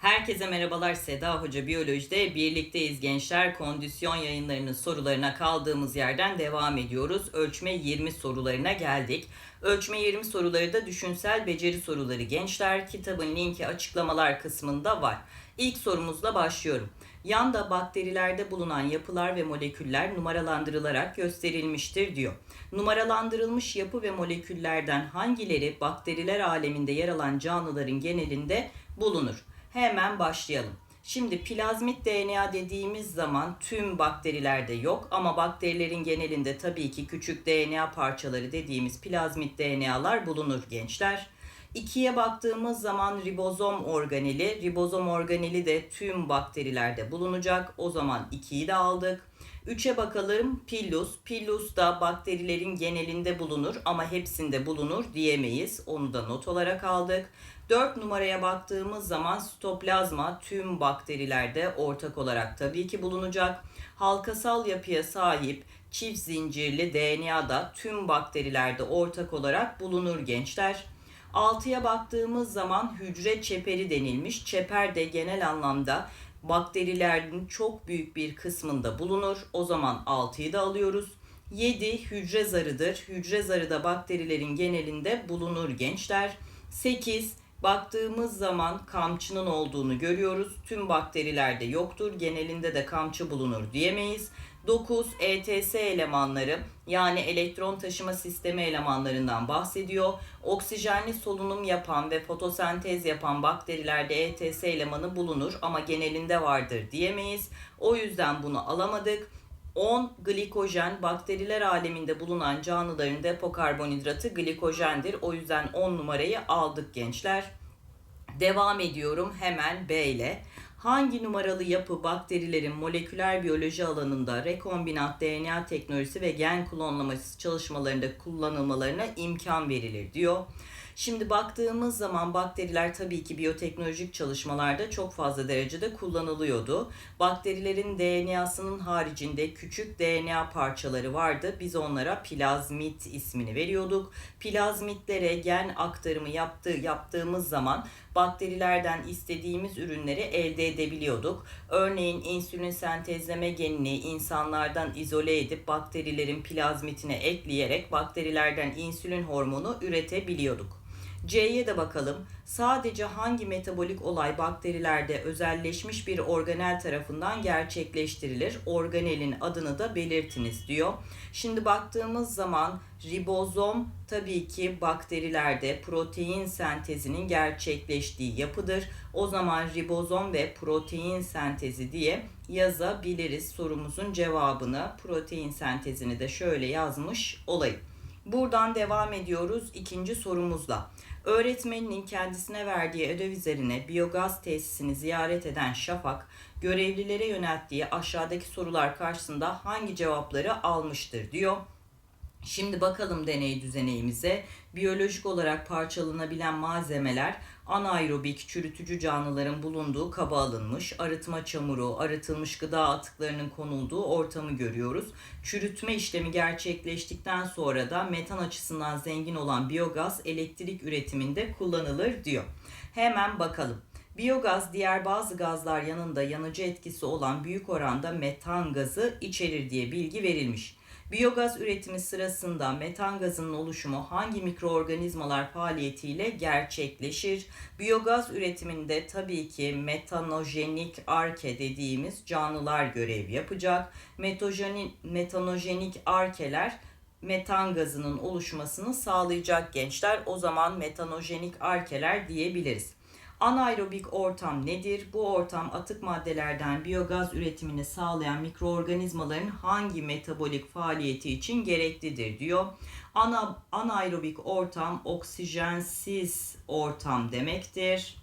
Herkese merhabalar Seda Hoca Biyoloji'de birlikteyiz gençler. Kondisyon yayınlarının sorularına kaldığımız yerden devam ediyoruz. Ölçme 20 sorularına geldik. Ölçme 20 soruları da düşünsel beceri soruları gençler. Kitabın linki açıklamalar kısmında var. İlk sorumuzla başlıyorum. Yanda bakterilerde bulunan yapılar ve moleküller numaralandırılarak gösterilmiştir diyor. Numaralandırılmış yapı ve moleküllerden hangileri bakteriler aleminde yer alan canlıların genelinde bulunur? Hemen başlayalım. Şimdi plazmit DNA dediğimiz zaman tüm bakterilerde yok ama bakterilerin genelinde tabii ki küçük DNA parçaları dediğimiz plazmit DNA'lar bulunur gençler. İkiye baktığımız zaman ribozom organeli. Ribozom organeli de tüm bakterilerde bulunacak. O zaman 2'yi de aldık. 3'e bakalım pillus. Pillus da bakterilerin genelinde bulunur ama hepsinde bulunur diyemeyiz. Onu da not olarak aldık. 4 numaraya baktığımız zaman sitoplazma tüm bakterilerde ortak olarak tabii ki bulunacak. Halkasal yapıya sahip çift zincirli DNA da tüm bakterilerde ortak olarak bulunur gençler. 6'ya baktığımız zaman hücre çeperi denilmiş. Çeper de genel anlamda bakterilerin çok büyük bir kısmında bulunur. O zaman 6'yı da alıyoruz. 7 hücre zarıdır. Hücre zarı da bakterilerin genelinde bulunur gençler. 8 baktığımız zaman kamçının olduğunu görüyoruz. Tüm bakterilerde yoktur. Genelinde de kamçı bulunur diyemeyiz. 9 ETS elemanları yani elektron taşıma sistemi elemanlarından bahsediyor. Oksijenli solunum yapan ve fotosentez yapan bakterilerde ETS elemanı bulunur ama genelinde vardır diyemeyiz. O yüzden bunu alamadık. 10 glikojen bakteriler aleminde bulunan canlıların depo karbonhidratı glikojendir. O yüzden 10 numarayı aldık gençler. Devam ediyorum hemen B ile. Hangi numaralı yapı bakterilerin moleküler biyoloji alanında rekombinant DNA teknolojisi ve gen klonlaması çalışmalarında kullanılmalarına imkan verilir diyor. Şimdi baktığımız zaman bakteriler tabii ki biyoteknolojik çalışmalarda çok fazla derecede kullanılıyordu. Bakterilerin DNA'sının haricinde küçük DNA parçaları vardı. Biz onlara plazmit ismini veriyorduk. Plazmitlere gen aktarımı yaptığı, yaptığımız zaman bakterilerden istediğimiz ürünleri elde edebiliyorduk. Örneğin insülin sentezleme genini insanlardan izole edip bakterilerin plazmitine ekleyerek bakterilerden insülin hormonu üretebiliyorduk. C'ye de bakalım. Sadece hangi metabolik olay bakterilerde özelleşmiş bir organel tarafından gerçekleştirilir? Organelin adını da belirtiniz diyor. Şimdi baktığımız zaman ribozom tabii ki bakterilerde protein sentezinin gerçekleştiği yapıdır. O zaman ribozom ve protein sentezi diye yazabiliriz sorumuzun cevabını. Protein sentezini de şöyle yazmış olayım. Buradan devam ediyoruz ikinci sorumuzla. Öğretmeninin kendisine verdiği ödev üzerine biyogaz tesisini ziyaret eden Şafak, görevlilere yönelttiği aşağıdaki sorular karşısında hangi cevapları almıştır diyor. Şimdi bakalım deney düzeneyimize. Biyolojik olarak parçalanabilen malzemeler anaerobik çürütücü canlıların bulunduğu kaba alınmış, arıtma çamuru, arıtılmış gıda atıklarının konulduğu ortamı görüyoruz. Çürütme işlemi gerçekleştikten sonra da metan açısından zengin olan biyogaz elektrik üretiminde kullanılır diyor. Hemen bakalım. Biyogaz diğer bazı gazlar yanında yanıcı etkisi olan büyük oranda metan gazı içerir diye bilgi verilmiş. Biyogaz üretimi sırasında metan gazının oluşumu hangi mikroorganizmalar faaliyetiyle gerçekleşir? Biyogaz üretiminde tabii ki metanojenik arke dediğimiz canlılar görev yapacak. Metojenik, metanojenik arkeler metan gazının oluşmasını sağlayacak gençler. O zaman metanojenik arkeler diyebiliriz. Anaerobik ortam nedir? Bu ortam atık maddelerden biyogaz üretimini sağlayan mikroorganizmaların hangi metabolik faaliyeti için gereklidir diyor. Ana, anaerobik ortam oksijensiz ortam demektir.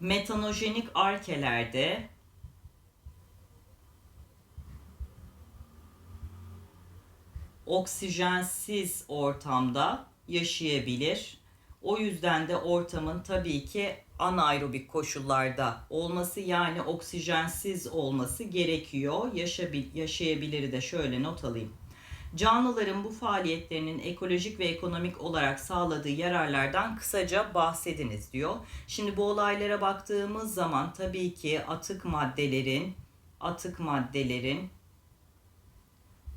Metanojenik arkelerde oksijensiz ortamda yaşayabilir. O yüzden de ortamın tabii ki anaerobik koşullarda olması yani oksijensiz olması gerekiyor. Yaşabil, yaşayabilir de şöyle not alayım. Canlıların bu faaliyetlerinin ekolojik ve ekonomik olarak sağladığı yararlardan kısaca bahsediniz diyor. Şimdi bu olaylara baktığımız zaman tabii ki atık maddelerin atık maddelerin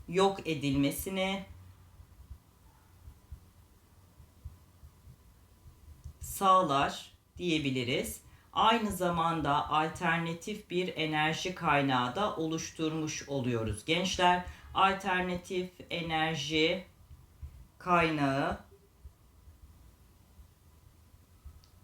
yok edilmesini sağlar diyebiliriz. Aynı zamanda alternatif bir enerji kaynağı da oluşturmuş oluyoruz. Gençler alternatif enerji kaynağı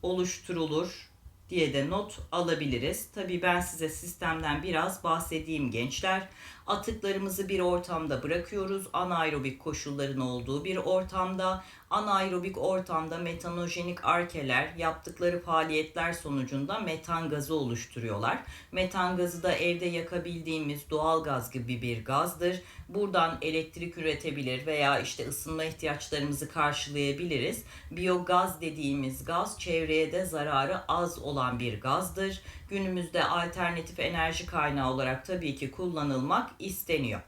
oluşturulur diye de not alabiliriz. Tabii ben size sistemden biraz bahsedeyim gençler. Atıklarımızı bir ortamda bırakıyoruz. Anaerobik koşulların olduğu bir ortamda. Anaerobik ortamda metanojenik arkeler yaptıkları faaliyetler sonucunda metan gazı oluşturuyorlar. Metan gazı da evde yakabildiğimiz doğal gaz gibi bir gazdır. Buradan elektrik üretebilir veya işte ısınma ihtiyaçlarımızı karşılayabiliriz. Biyogaz dediğimiz gaz çevreye de zararı az olan bir gazdır. Günümüzde alternatif enerji kaynağı olarak tabii ki kullanılmak isteniyor.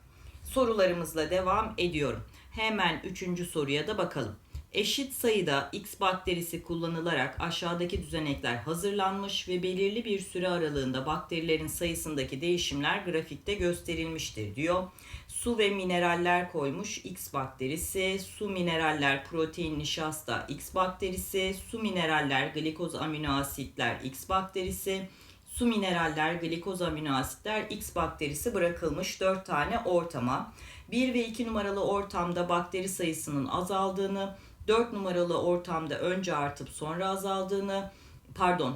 Sorularımızla devam ediyorum. Hemen üçüncü soruya da bakalım. Eşit sayıda X bakterisi kullanılarak aşağıdaki düzenekler hazırlanmış ve belirli bir süre aralığında bakterilerin sayısındaki değişimler grafikte gösterilmiştir diyor. Su ve mineraller koymuş X bakterisi, su mineraller protein nişasta X bakterisi, su mineraller glikoz amino asitler X bakterisi, su mineraller glikoz amino asitler X bakterisi bırakılmış 4 tane ortama. 1 ve 2 numaralı ortamda bakteri sayısının azaldığını, 4 numaralı ortamda önce artıp sonra azaldığını, pardon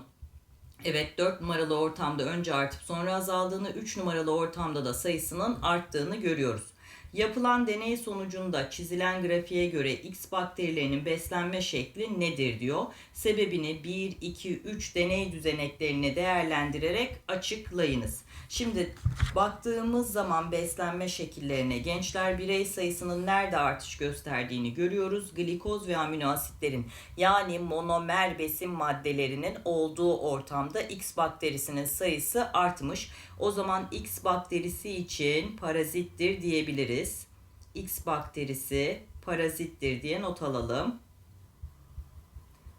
Evet 4 numaralı ortamda önce artıp sonra azaldığını, 3 numaralı ortamda da sayısının arttığını görüyoruz. Yapılan deney sonucunda çizilen grafiğe göre X bakterilerinin beslenme şekli nedir diyor. Sebebini 1, 2, 3 deney düzeneklerini değerlendirerek açıklayınız. Şimdi baktığımız zaman beslenme şekillerine gençler birey sayısının nerede artış gösterdiğini görüyoruz. Glikoz ve amino asitlerin yani monomer besin maddelerinin olduğu ortamda X bakterisinin sayısı artmış. O zaman X bakterisi için parazittir diyebiliriz. X bakterisi parazittir diye not alalım.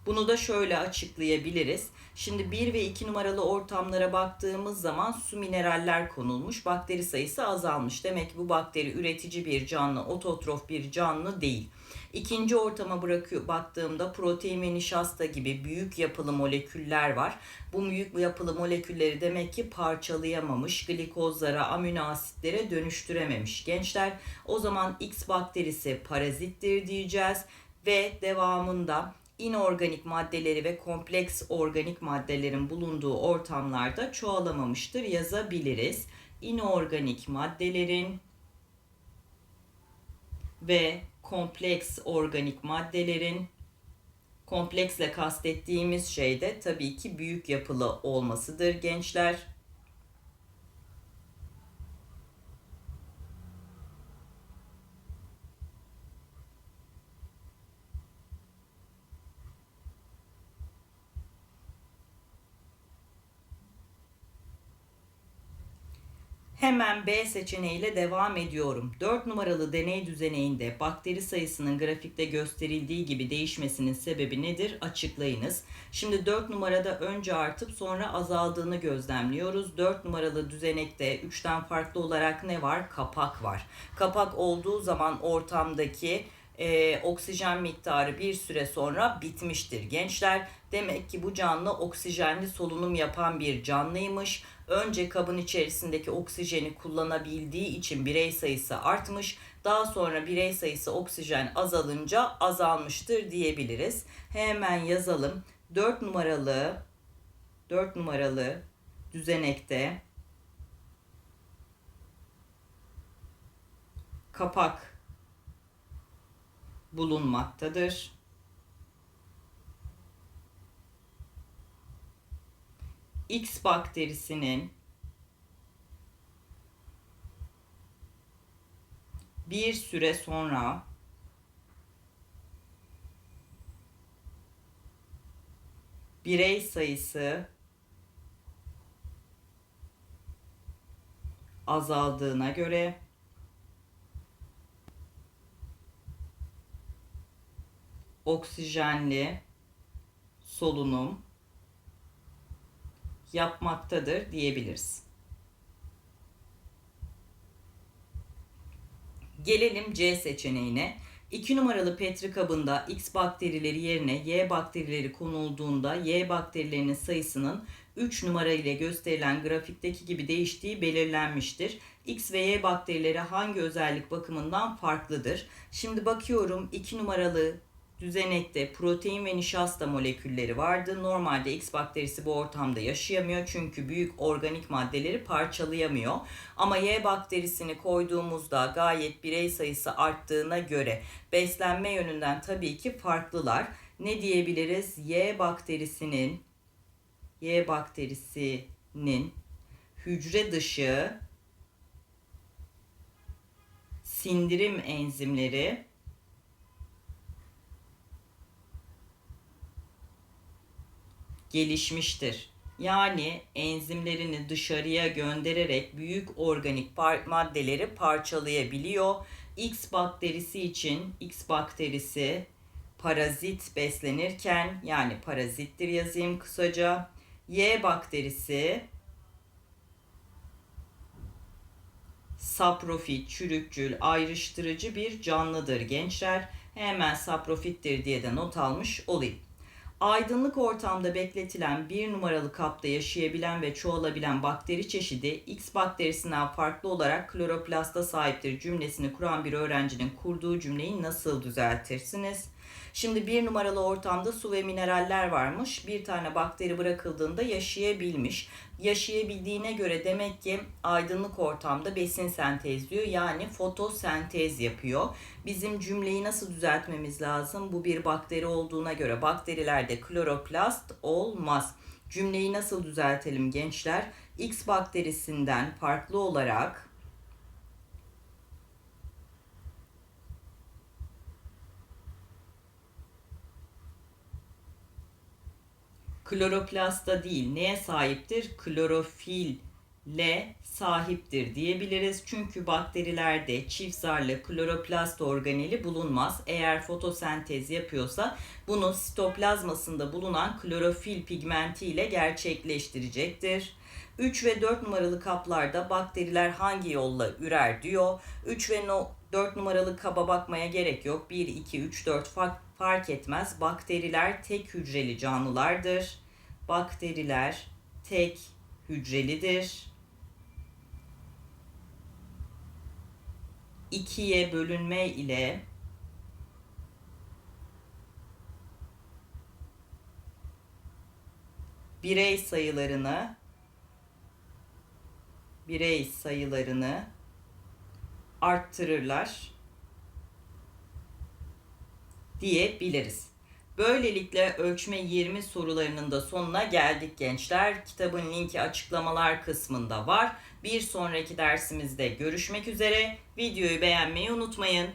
Bunu da şöyle açıklayabiliriz. Şimdi 1 ve 2 numaralı ortamlara baktığımız zaman su mineraller konulmuş. Bakteri sayısı azalmış. Demek ki bu bakteri üretici bir canlı, ototrof bir canlı değil. İkinci ortama bırakıyor baktığımda protein ve nişasta gibi büyük yapılı moleküller var. Bu büyük yapılı molekülleri demek ki parçalayamamış, glikozlara, amino asitlere dönüştürememiş. Gençler o zaman X bakterisi parazittir diyeceğiz ve devamında inorganik maddeleri ve kompleks organik maddelerin bulunduğu ortamlarda çoğalamamıştır yazabiliriz. İnorganik maddelerin ve kompleks organik maddelerin kompleksle kastettiğimiz şey de tabii ki büyük yapılı olmasıdır gençler. Hemen B seçeneğiyle devam ediyorum. 4 numaralı deney düzeneğinde bakteri sayısının grafikte gösterildiği gibi değişmesinin sebebi nedir? Açıklayınız. Şimdi 4 numarada önce artıp sonra azaldığını gözlemliyoruz. 4 numaralı düzenekte 3'ten farklı olarak ne var? Kapak var. Kapak olduğu zaman ortamdaki e, oksijen miktarı bir süre sonra bitmiştir. Gençler demek ki bu canlı oksijenli solunum yapan bir canlıymış. Önce kabın içerisindeki oksijeni kullanabildiği için birey sayısı artmış. Daha sonra birey sayısı oksijen azalınca azalmıştır diyebiliriz. Hemen yazalım. 4 numaralı 4 numaralı düzenekte kapak bulunmaktadır. X bakterisinin bir süre sonra birey sayısı azaldığına göre oksijenli solunum yapmaktadır diyebiliriz. Gelelim C seçeneğine. 2 numaralı petri kabında X bakterileri yerine Y bakterileri konulduğunda Y bakterilerinin sayısının 3 numara ile gösterilen grafikteki gibi değiştiği belirlenmiştir. X ve Y bakterileri hangi özellik bakımından farklıdır? Şimdi bakıyorum 2 numaralı düzenekte protein ve nişasta molekülleri vardı. Normalde X bakterisi bu ortamda yaşayamıyor çünkü büyük organik maddeleri parçalayamıyor. Ama Y bakterisini koyduğumuzda gayet birey sayısı arttığına göre beslenme yönünden tabii ki farklılar. Ne diyebiliriz? Y bakterisinin Y bakterisinin hücre dışı sindirim enzimleri gelişmiştir. Yani enzimlerini dışarıya göndererek büyük organik par- maddeleri parçalayabiliyor. X bakterisi için X bakterisi parazit beslenirken yani parazittir yazayım kısaca. Y bakterisi saprofit, çürükçül, ayrıştırıcı bir canlıdır gençler. Hemen saprofittir diye de not almış olayım. Aydınlık ortamda bekletilen bir numaralı kapta yaşayabilen ve çoğalabilen bakteri çeşidi X bakterisinden farklı olarak kloroplasta sahiptir cümlesini kuran bir öğrencinin kurduğu cümleyi nasıl düzeltirsiniz? Şimdi bir numaralı ortamda su ve mineraller varmış. Bir tane bakteri bırakıldığında yaşayabilmiş. Yaşayabildiğine göre demek ki aydınlık ortamda besin sentezliyor. Yani fotosentez yapıyor. Bizim cümleyi nasıl düzeltmemiz lazım? Bu bir bakteri olduğuna göre bakterilerde kloroplast olmaz. Cümleyi nasıl düzeltelim gençler? X bakterisinden farklı olarak kloroplasta değil neye sahiptir? Klorofille sahiptir diyebiliriz. Çünkü bakterilerde çift zarlı kloroplast organeli bulunmaz. Eğer fotosentez yapıyorsa bunu sitoplazmasında bulunan klorofil pigmenti ile gerçekleştirecektir. 3 ve 4 numaralı kaplarda bakteriler hangi yolla ürer diyor. 3 ve 4 numaralı kaba bakmaya gerek yok. 1, 2, 3, 4 fark, etmez. Bakteriler tek hücreli canlılardır. Bakteriler tek hücrelidir. İkiye bölünme ile birey sayılarını birey sayılarını arttırırlar diyebiliriz. Böylelikle ölçme 20 sorularının da sonuna geldik gençler. Kitabın linki açıklamalar kısmında var. Bir sonraki dersimizde görüşmek üzere. Videoyu beğenmeyi unutmayın.